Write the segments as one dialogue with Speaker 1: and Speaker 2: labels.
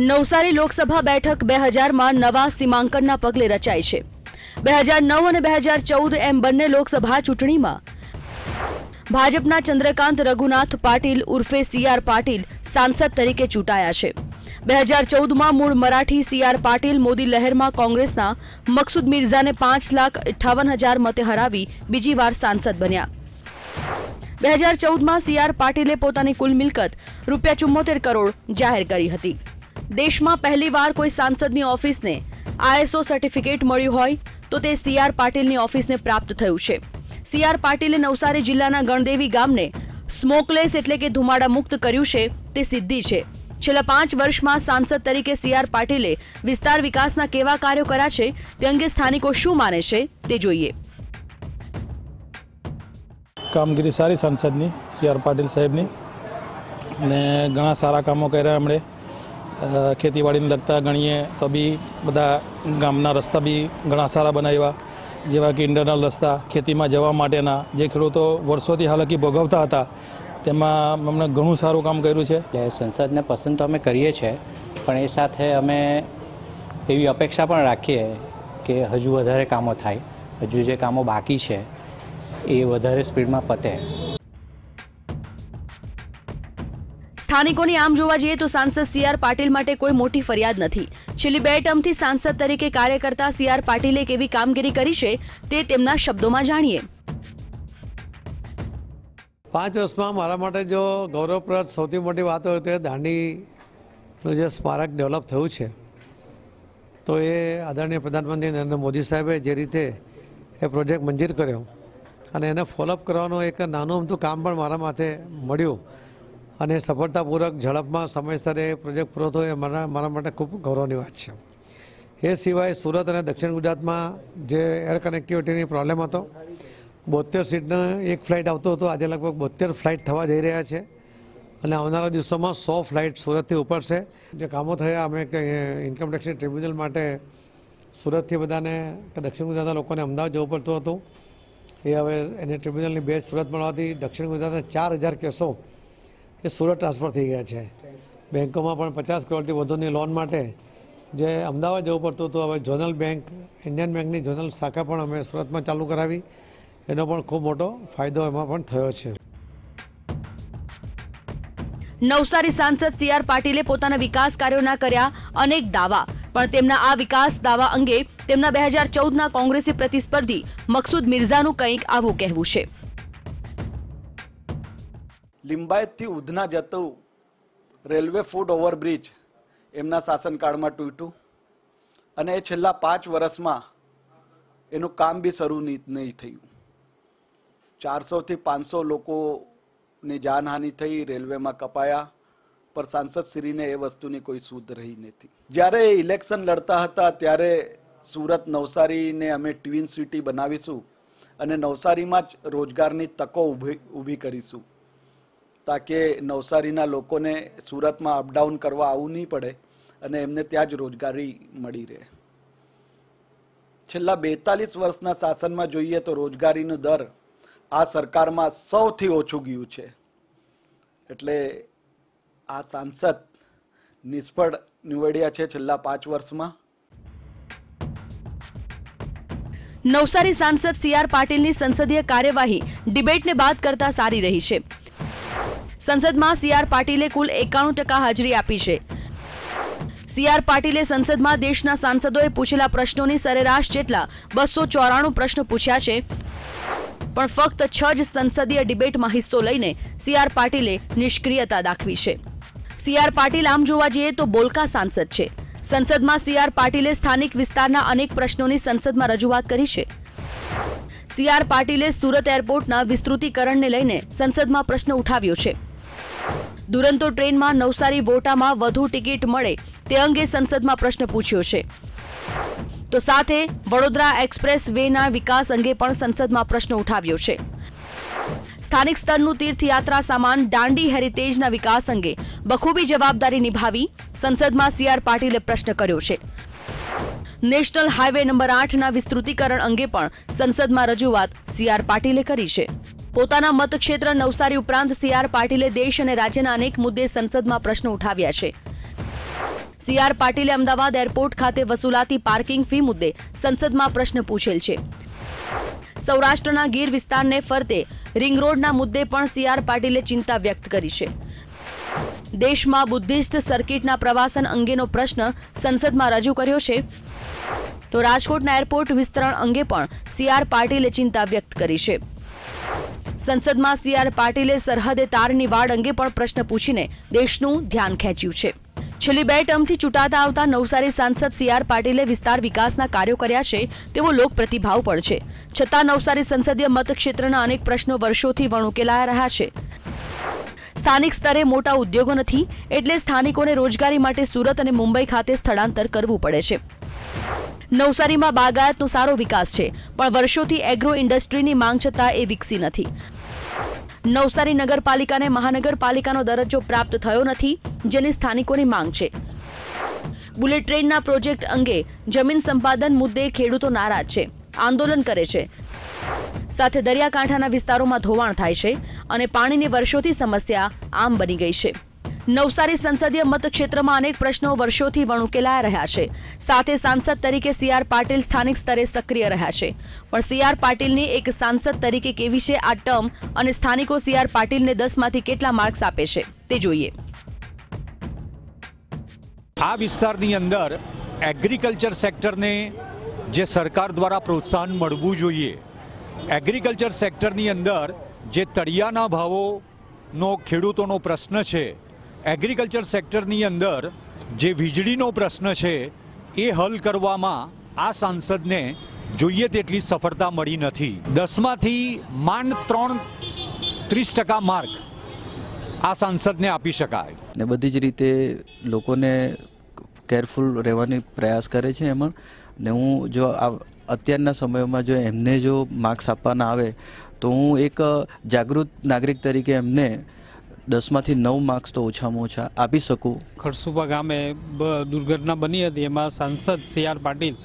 Speaker 1: નવસારી લોકસભા બેઠક બે હજારમાં નવા સીમાંકનના પગલે રચાઈ છે. બે હજાર નવ અને બે હજાર ચૌદ એમ બંને લોકસભા ચૂંટણીમાં ભાજપના ચંદ્રકાંત રઘુનાથ પાટીલ ઉર્ફે સીઆર પાટીલ સાંસદ તરીકે ચૂંટાયા છે. બે હજાર ચૌદમાં મૂળ મરાઠી સીઆર પાટીલ મોદી લહેરમાં કોંગ્રેસના મકસૂદ મિર્ઝાને પાંચ લાખ અઠ્ઠાવન હજાર મતે હરાવી બીજી વાર સાંસદ બન્યા. બે હજાર ચૌદમાં સીઆર પાટીલે પોતાની કુલ મિલકત રૂપિયા ચુમ્મોતેર કરોડ જાહેર કરી હતી. દેશમાં પહેલીવાર કોઈ સાંસદની ઓફિસને આઈએસઓ સર્ટિફિકેટ મળ્યું હોય તો તે સીઆર પાટીલની ઓફિસને પ્રાપ્ત થયું છે. સીઆર પાટીલે નવસારી જિલ્લાના ગણદેવી ગામને સ્મોકલેસ એટલે કે ધુમાડા મુક્ત કર્યું છે તે સિદ્ધિ છે. છેલ્લા પાંચ વર્ષમાં સાંસદ તરીકે સીઆર પાટીલે વિસ્તાર વિકાસના કેવા કાર્યો કર્યા છે તે અંગે સ્થાનિકો શું માને છે તે જોઈએ.
Speaker 2: કામગીરી સારી સાંસદની, સી આર પાટીલ સાહેબની. ને ઘણા સારા કામો કર્યા એમણે. ખેતીવાડીને લગતા ગણીએ તો બી બધા ગામના રસ્તા બી ઘણા સારા બનાવ્યા. જેવા કે ઇન્ટરનલ રસ્તા, ખેતીમાં જવા માટેના જે ખેડૂતો વર્ષોથી હાલાકી ભોગવતા હતા, તેમાં અમને ઘણું સારું કામ કર્યું છે.
Speaker 3: સંસદને પસંદ તો અમે કરીએ છીએ, પણ એ સાથે અમે એવી અપેક્ષા પણ રાખીએ કે હજુ વધારે કામો થાય, હજુ જે કામો બાકી છે, એ વધારે સ્પીડમાં પતે.
Speaker 1: સ્થાનિકોની આમ જોવા જઈએ તો સાંસદ સીઆર પાટીલ માટે કોઈ મોટી ફરિયાદ નથી. છેલ્લી બે ટર્મથી સાંસદ તરીકે કાર્ય કરતા સીઆર પાટીલે કેવી કામગીરી કરી છે તે તેમના શબ્દોમાં જાણીએ.
Speaker 4: પાંચ વર્ષમાં મારા માટે જો ગૌરવપ્રદ સૌથી મોટી વાત હોય તો દાંડીનું જે સ્મારક ડેવલપ થયું છે, તો એ આદરણીય પ્રધાનમંત્રી નરેન્દ્ર મોદી સાહેબે જે રીતે એ પ્રોજેક્ટ મંજૂર કર્યો અને એને ફોલોઅપ કરવાનું એક નાનું અમથું કામ પણ મારા માથે મળ્યું. અને સફળતાપૂર્વક ઝડપમાં સમયસર પ્રોજેક્ટ પૂરો થયો એ મારા મારા માટે ખૂબ ગૌરવની વાત છે. એ સિવાય સુરત અને દક્ષિણ ગુજરાતમાં જે એર કનેક્ટિવિટીની પ્રોબ્લેમ હતો બોતેર સીટનો એક ફ્લાઇટ આવતો હતો, આજે લગભગ બોતેર ફ્લાઇટ થવા જઈ રહ્યા છે અને આવનારા દિવસોમાં સો ફ્લાઇટ સુરતથી ઉપડશે. જે કામો થયા, અમે ઇન્કમટેક્સની ઇન્કમ ટેક્સની ટ્રિબ્યુનલ માટે સુરતથી બધાને કે દક્ષિણ ગુજરાતના લોકોને અમદાવાદ જવું પડતું હતું. એ હવે એને ટ્રિબ્યુનલની બેઝ સુરત મળવાથી દક્ષિણ ગુજરાતના ચાર હજાર કેસો એ સુરત ટ્રાન્સફર થઈ ગયા છે. બેંકોમાં પણ પચાસ કરોડથી વધુની લોન માટે જે અમદાવાદ જવું પડતું હતું, હવે ઝોનલ બેંક ઇન્ડિયન બેંકની ઝોનલ શાખા પણ અમે સુરતમાં ચાલુ કરાવી. એનો પણ ખૂબ મોટો ફાયદો એમાં પણ થયો છે.
Speaker 1: નવસારી સાંસદ સીઆર પાટીલે પોતાના વિકાસ કાર્યોના કર્યા અનેક દાવા, પણ તેમના આ વિકાસ દાવા અંગે તેમના બે હજાર ચૌદના કોંગ્રેસી પ્રતિસ્પર્ધી મકસૂદ મિર્ઝાનું કંઈક આવું કહેવું છે.
Speaker 5: લિંબાયતથી ઉધના જતું રેલવે ફૂટ ઓવરબ્રિજ એમના શાસનકાળમાં તૂટ્યું અને એ છેલ્લા પાંચ વર્ષમાં એનું કામ બી શરૂ નહીં થયું. ચારસોથી પાંચસો લોકોની જાનહાનિ થઈ, રેલવેમાં કપાયા પર સાંસદશ્રીને એ વસ્તુની કોઈ સૂધ રહી નથી. જ્યારે ઇલેક્શન લડતા હતા, ત્યારે સુરત નવસારીને અમે ટ્વિન સિટી બનાવીશું અને નવસારીમાં જ રોજગારની તકો ઊભી ઊભી કરીશું. તાકે નવસારીના લોકોને સુરતમાં અપડાઉન કરવા આવવું નહીં પડે અને એમને ત્યાં જ રોજગારી મળી રહે. છેલ્લા બેતાલીસ વર્ષના શાસનમાં જોઈએ તો રોજગારીનો દર આ સરકારમાં સૌથી ઓછું ગયું છે. એટલે આ સાંસદ નિષ્ફળ નીવડ્યા છે છેલ્લા પાંચ વર્ષમાં.
Speaker 1: નવસારી સાંસદ સીઆર પાટીલની સંસદીય કાર્યવાહી ડિબેટને બાદ કરતા સારી રહી છે. સંસદમાં સીઆર પાટીલે કુલ એકાણું ટકા હાજરી આપી છે. સીઆર પાટીલે સંસદમાં દેશના સાંસદોએ પૂછેલા પ્રશ્નોની સરેરાશ જેટલા બસો ચોરાણું પ્રશ્નો પૂછ્યા છે. પણ ફક્ત છ જ સંસદીય ડિબેટમાં હિસ્સો લઈને સીઆર પાટીલે નિષ્ક્રિયતા દાખવી છે. સીઆર પાટીલ આમ જોવા જઈએ તો બોલકા સાંસદ છે. સંસદમાં સીઆર પાટીલે સ્થાનિક વિસ્તારના અનેક પ્રશ્નોની સંસદમાં રજૂઆત કરી છે. સીઆર પાટીલે સુરત એરપોર્ટના વિસ્તૃતીકરણને લઈને સંસદમાં પ્રશ્ન ઉઠાવ્યો છે. દુરંતો ટ્રેનમાં નવસારી બોટામાં વધુ ટિકિટ મળે તે અંગે સંસદમાં પ્રશ્ન પૂછ્યો છે. તો સાથે વડોદરા એક્સપ્રેસ વેના વિકાસ અંગે પણ સંસદમાં પ્રશ્ન ઉઠાવ્યો છે. સ્થાનિક સ્તરનું તીર્થયાત્રા સામાન દાંડી હેરિટેજના વિકાસ અંગે બખૂબી જવાબદારી નિભાવી સંસદમાં સીઆર પાટીલે પ્રશ્ન કર્યો છે. નેશનલ હાઈવે નંબર આઠના વિસ્તૃતીકરણ અંગે પણ સંસદમાં રજૂઆત સીઆર પાટીલે કરી છે. પોતાના મતક્ષેત્ર નવસારી ઉપરાંત સીઆર પાટીલે દેશ અને રાજ્યના અનેક મુદ્દે સંસદમાં પ્રશ્નો ઉઠાવ્યા છે. સી આર પાટીલે અમદાવાદ એરપોર્ટ ખાતે વસૂલાતી પાર્કિંગ ફી મુદ્દે સંસદમાં પ્રશ્ન પૂછેલ છે. સૌરાષ્ટ્રના ગીર વિસ્તારને ફરતે રિંગ રોડના મુદ્દે પણ સી આર પાટીલે ચિંતા વ્યક્ત કરી છે. દેશમાં બુદ્ધિસ્ટ સર્કિટના પ્રવાસન અંગેનો પ્રશ્ન સંસદમાં રજૂ કર્યો છે. તો રાજકોટના એરપોર્ટ વિસ્તરણ અંગે પણ સી આર પાટીલે ચિંતા વ્યક્ત કરી છે. સંસદમાં સી આર પાટીલે સરહદે તારની વાડ અંગે પણ પ્રશ્ન પૂછીને દેશનું ધ્યાન ખેંચ્યું છે. છેલ્લી બે ટર્મથી ચૂંટાતા આવતા નવસારી સાંસદ સી આર પાટીલે વિસ્તાર વિકાસના કાર્યો કર્યા છે તેવો લોક પ્રતિભાવ પણ છે. છતાં નવસારી સંસદીય મતક્ષેત્રના અનેક પ્રશ્નો વર્ષોથી વણુકેલાયા રહ્યા છે. સ્થાનિક સ્તરે મોટા ઉદ્યોગો નથી એટલે સ્થાનિકોને રોજગારી માટે સુરત અને મુંબઈ ખાતે સ્થળાંતર કરવું પડે છે. નવસારીમાં બાગાયતનો સારો વિકાસ છે, પણ વર્ષોથી એગ્રો ઇન્ડસ્ટ્રીની માંગ છતાં એ વિકસી નથી. નવસારી નગરપાલિકાને મહાનગરપાલિકાનો દરજ્જો પ્રાપ્ત થયો નથી, જેની સ્થાનિકોની માંગ છે. બુલેટ ટ્રેનના પ્રોજેક્ટ અંગે જમીન સંપાદન મુદ્દે ખેડૂતો નારાજ છે, આંદોલન કરે છે. સાથે દરિયાકાંઠાના વિસ્તારોમાં ધોવાણ થાય છે અને પાણીની વર્ષોથી સમસ્યા આમ બની ગઈ છે. નવસારી સંસદીય મતક્ષેત્રમાં અનેક પ્રશ્નો વર્ષોથી વણુકેલાયા રહ્યા છે. સાથે સાંસદ તરીકે સી આર પાટીલ સ્થાનિક સ્તરે સક્રિય રહ્યા છે. પણ સી આર પાટીલની એક સાંસદ તરીકે કેવી છે આ ટર્મ અને સ્થાનિકો સી આર પાટીલને દસમાંથી કેટલા માર્ક્સ આપે છે તે જોઈએ.
Speaker 6: આ વિસ્તારની અંદર એગ્રીકલ્ચર સેક્ટરને જે સરકાર દ્વારા પ્રોત્સાહન મળવું જોઈએ. એગ્રીકલ્ચર સેક્ટરની અંદર જે તળિયાના ભાવોનો ખેડૂતોનો પ્રશ્ન છે એગ્રીકલ્ચર સેક્ટરની અંદર જે વીજળીનો પ્રશ્ન છે, એ હલ કરવામાં આ સાંસદને જોઈએ તેટલી સફળતા મળી નથી. દસમાંથી માંડ ત્રણ ત્રીસ ટકા માર્ક આ સાંસદને આપી શકાય.
Speaker 7: ને બધી જ રીતે લોકોને કેરફુલ રહેવાની પ્રયાસ કરે છે એમાં. ને હું જો આ અત્યારના સમયમાં જો એમને જો માર્ક્સ આપવાના આવે, તો હું એક જાગૃત નાગરિક તરીકે એમને દસમાંથી નવ માર્ક્સ તો ઓછામાં ઓછા આપી શકું.
Speaker 8: ખરસુબા ગામે દુર્ઘટના બની હતી. એમાં સાંસદ સી આર પાટીલ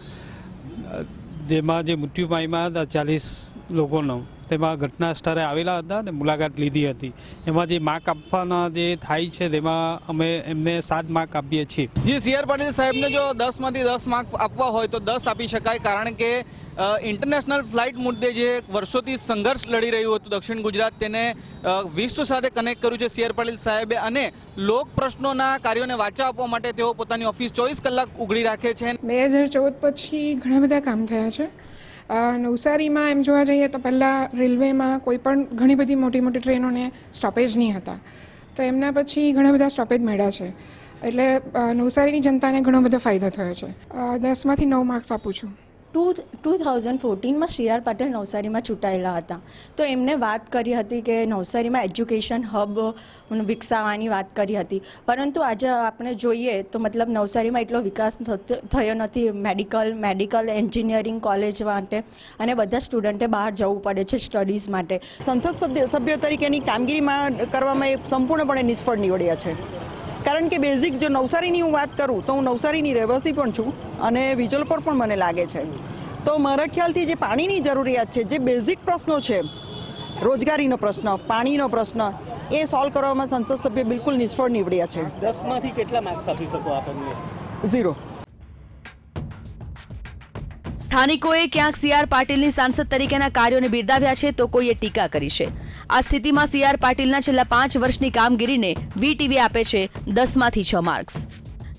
Speaker 8: જેમાં જે મૃત્યુ પામ્યા હતા ચાલીસ લોકોનો તેમાં ઘટના સ્થળે આવેલા હતા અને મુલાકાત લીધી હતી. એમાં જે માર્ક આપવાના જે થાય છે તેમાં અમે એમને સાત માર્ક આપીએ છીએ.
Speaker 9: જે સી આર પાટીલ સાહેબને જો દસમાંથી દસ માર્ક આપવા હોય તો દસ આપી શકાય કારણ કે ઇન્ટરનેશનલ ફ્લાઇટ મુદ્દે જે વર્ષોથી સંઘર્ષ લડી રહ્યું હતું દક્ષિણ ગુજરાત તેને વિશ્વ સાથે કનેક્ટ કર્યું છે સી આર પાટીલ સાહેબે અને લોક પ્રશ્નોના કાર્યોને વાચા આપવા માટે તેઓ પોતાની ઓફિસ ચોવીસ કલાક ઉઘડી રાખે છે.
Speaker 10: બે હજાર ચૌદ પછી ઘણા બધા કામ થયા છે. નવસારીમાં એમ જોવા જઈએ તો પહેલાં રેલવેમાં કોઈ પણ ઘણી બધી મોટી મોટી ટ્રેનોને સ્ટોપેજ નહીં હતા. તો એમના પછી ઘણા બધા સ્ટોપેજ મળ્યા છે. એટલે નવસારીની જનતાને ઘણો બધો ફાયદો થયો છે. દસમાંથી નવ માર્ક્સ આપું છું.
Speaker 11: ટુ ટુ થાઉઝન્ડ ફોર્ટીનમાં શ્રી આર પાટીલ નવસારીમાં ચૂંટાયેલા હતા. તો એમને વાત કરી હતી કે નવસારીમાં એજ્યુકેશન હબ વિકસાવવાની વાત કરી હતી. પરંતુ આજે આપણે જોઈએ તો મતલબ નવસારીમાં એટલો વિકાસ થયો નથી. મેડિકલ મેડિકલ એન્જિનિયરિંગ કોલેજ માટે અને બધા સ્ટુડન્ટે બહાર જવું પડે છે સ્ટડીઝ માટે.
Speaker 12: સંસદ સભ્ય તરીકેની કામગીરીમાં કરવામાં એ સંપૂર્ણપણે નિષ્ફળ નીવડ્યા છે. કારણ કે બેઝિક જો નવસારીની હું વાત કરું તો હું નવસારીની રહેવાસી પણ છું અને વિજલ પર પણ મને લાગે છે. તો મારા ખ્યાલથી જે પાણીની જરૂરિયાત છે જે બેઝિક પ્રશ્નો છે રોજગારીનો પ્રશ્ન પાણીનો પ્રશ્ન એ સોલ્વ કરવામાં સંસદ સભ્ય બિલકુલ નિષ્ફળ નીવડ્યા છે.
Speaker 3: દસમાંથી કેટલા માર્ક્સ આપી શકો આપણને?
Speaker 12: ઝીરો
Speaker 1: સ્થાનિકોએ ક્યાંક સી આર પાટીલની સાંસદ તરીકેના કાર્યોને બિરદાવ્યા છે તો કોઈએ ટીકા કરી છે. આ સ્થિતિમાં સી આર પાટીલના છેલ્લા પાંચ વર્ષની કામગીરીને વીટીવી આપે છે દસમાંથી છ માર્ક્સ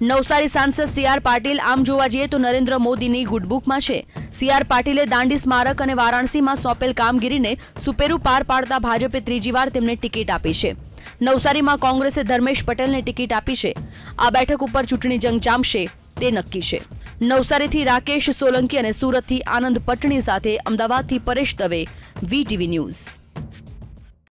Speaker 1: નવસારી સાંસદ સી આર પાટીલ આમ જોવા જઈએ તો નરેન્દ્ર મોદીની ગુડબુકમાં છે. સી આર પાટીલે દાંડી સ્મારક અને વારાણસીમાં સોંપેલ કામગીરીને સુપેરું પાર પાડતા ભાજપે ત્રીજી વાર તેમને ટિકિટ આપી છે. નવસારીમાં કોંગ્રેસે ધર્મેશ પટેલને ટિકિટ આપી છે. આ બેઠક ઉપર ચૂંટણી જંગ જામશે, તે નક્કી છે. નવસારીથી રાકેશ સોલંકી અને સુરતથી આનંદ પટણી સાથે અમદાવાદથી પરેશ દવે, વીટીવી ન્યૂઝ.